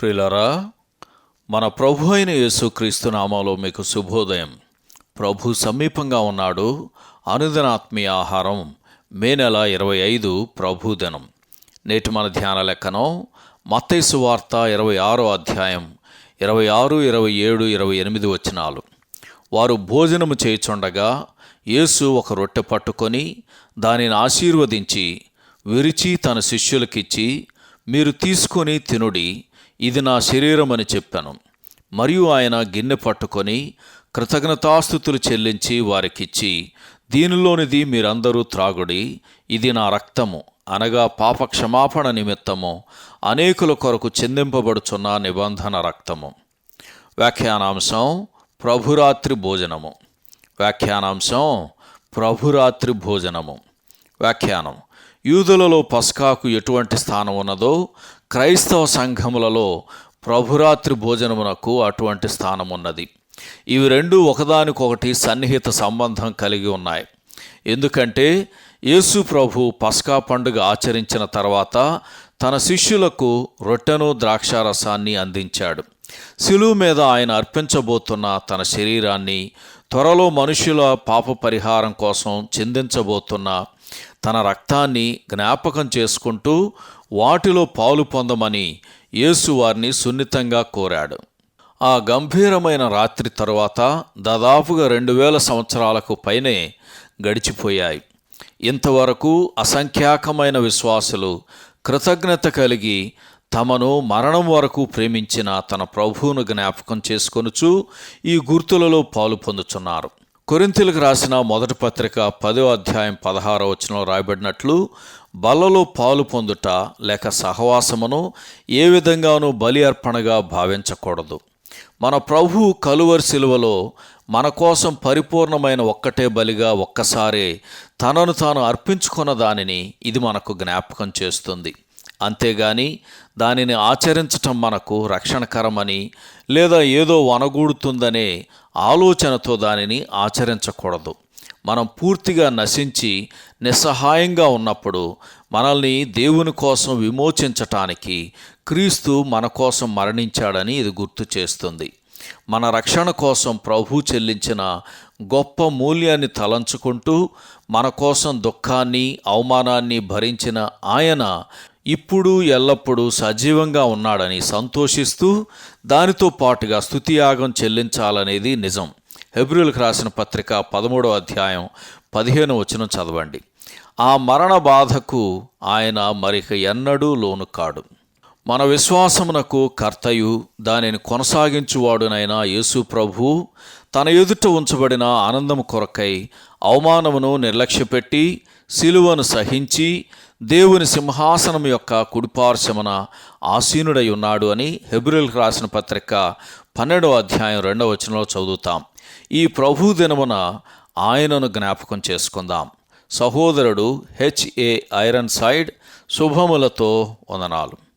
ప్రియులరా మన ప్రభు అయిన యేసుక్రీస్తు నామాలో మీకు శుభోదయం. ప్రభు సమీపంగా ఉన్నాడు. అనుదినాత్మీయ ఆహారం మే నెల ఇరవై ఐదు ప్రభుదినం నేటి మన ధ్యాన లెక్కనం మత్తైసు వార్త ఇరవై ఆరో అధ్యాయం ఇరవై ఆరు ఇరవై ఏడు ఇరవై ఎనిమిది వచ్చినాలు వారు భోజనము చేయుచుండగా యేసు ఒక రొట్టె పట్టుకొని దానిని ఆశీర్వదించి విరిచి తన శిష్యులకిచ్చి మీరు తీసుకొని తినుడి ఇది నా శరీరం అని చెప్పాను మరియు ఆయన గిన్నె పట్టుకొని కృతజ్ఞతాస్థుతులు చెల్లించి వారికిచ్చి దీనిలోనిది మీరందరూ త్రాగుడి ఇది నా రక్తము అనగా పాప క్షమాపణ నిమిత్తము అనేకుల కొరకు చెందింపబడుచున్న నిబంధన రక్తము. వ్యాఖ్యానాంశం ప్రభురాత్రి భోజనము. వ్యాఖ్యానాంశం ప్రభురాత్రి భోజనము. వ్యాఖ్యానం యూదులలో పస్కాకు ఎటువంటి స్థానం ఉన్నదో క్రైస్తవ సంఘములలో ప్రభురాత్రి భోజనమునకు అటువంటి స్థానం ఉన్నది. ఇవి రెండు ఒకదానికొకటి సన్నిహిత సంబంధం కలిగి ఉన్నాయి. ఎందుకంటే యేసు ప్రభు పస్కా పండుగ ఆచరించిన తర్వాత తన శిష్యులకు రొట్టెను ద్రాక్షారసాన్ని అందించాడు. శిలువు మీద ఆయన అర్పించబోతున్న తన శరీరాన్ని త్వరలో మనుషుల పాప పరిహారం కోసం చెందించబోతున్న తన రక్తాన్ని జ్ఞాపకం చేసుకుంటూ వాటిలో పాలు పొందమని యేసు వారిని సున్నితంగా కోరాడు. ఆ గంభీరమైన రాత్రి తరువాత దాదాపుగా రెండు వేల సంవత్సరాలకు పైనే గడిచిపోయాయి. ఇంతవరకు అసంఖ్యాకమైన విశ్వాసులు కృతజ్ఞత కలిగి తమను మరణం వరకు ప్రేమించిన తన ప్రభువును జ్ఞాపకం చేసుకొనుచు ఈ గుర్తులలో పాలు పొందుచున్నారు. కొరింతలకు రాసిన మొదటి పత్రిక పదో అధ్యాయం పదహారో వచనంలో రాయబడినట్లు బలలో పాలు పొందుట లేక సహవాసమును ఏ విధంగానూ బలి అర్పణగా భావించకూడదు. మన ప్రభు కలువరి శిలువలో మన కోసం పరిపూర్ణమైన ఒక్కటే బలిగా ఒక్కసారే తనను తాను అర్పించుకున్న దానిని ఇది మనకు జ్ఞాపకం చేస్తుంది. అంతేగాని దానిని ఆచరించటం మనకు రక్షణకరమని లేదా ఏదో వనగూడుతుందనే ఆలోచనతో దానిని ఆచరించకూడదు. మనం పూర్తిగా నశించి నిస్సహాయంగా ఉన్నప్పుడు మనల్ని దేవుని కోసం విమోచించటానికి క్రీస్తు మన కోసం మరణించాడని ఇది గుర్తు చేస్తుంది. మన రక్షణ కోసం ప్రభు చెల్లించిన గొప్ప మూల్యాన్ని తలంచుకుంటూ మన కోసం దుఃఖాన్ని అవమానాన్ని భరించిన ఆయన ఇప్పుడు ఎల్లప్పుడూ సజీవంగా ఉన్నాడని సంతోషిస్తూ దానితో పాటుగా స్తుతియాగం చెల్లించాలనేది నిజం. హెబ్రిల్కి రాసిన పత్రిక పదమూడవ అధ్యాయం పదిహేను వచనం చదవండి. ఆ మరణ బాధకు ఆయన మరిక ఎన్నడూ లోను కాడు. మన విశ్వాసమునకు కర్తయు దానిని కొనసాగించువాడునైన యేసు ప్రభు తన ఎదుట ఉంచబడిన ఆనందము కొరకై అవమానమును నిర్లక్ష్యపెట్టి శిలువను సహించి దేవుని సింహాసనం యొక్క కుడిపార్శమన ఆసీనుడై ఉన్నాడు అని హెబ్రిల్కి రాసిన పత్రిక పన్నెండవ అధ్యాయం రెండవ వచనంలో చదువుతాం. ఈ ప్రభు దినమున ఆయనను జ్ఞాపకం చేసుకుందాం. సహోదరుడు హెచ్ఏ ఐరన్ సైడ్ శుభములతో వందనాలు.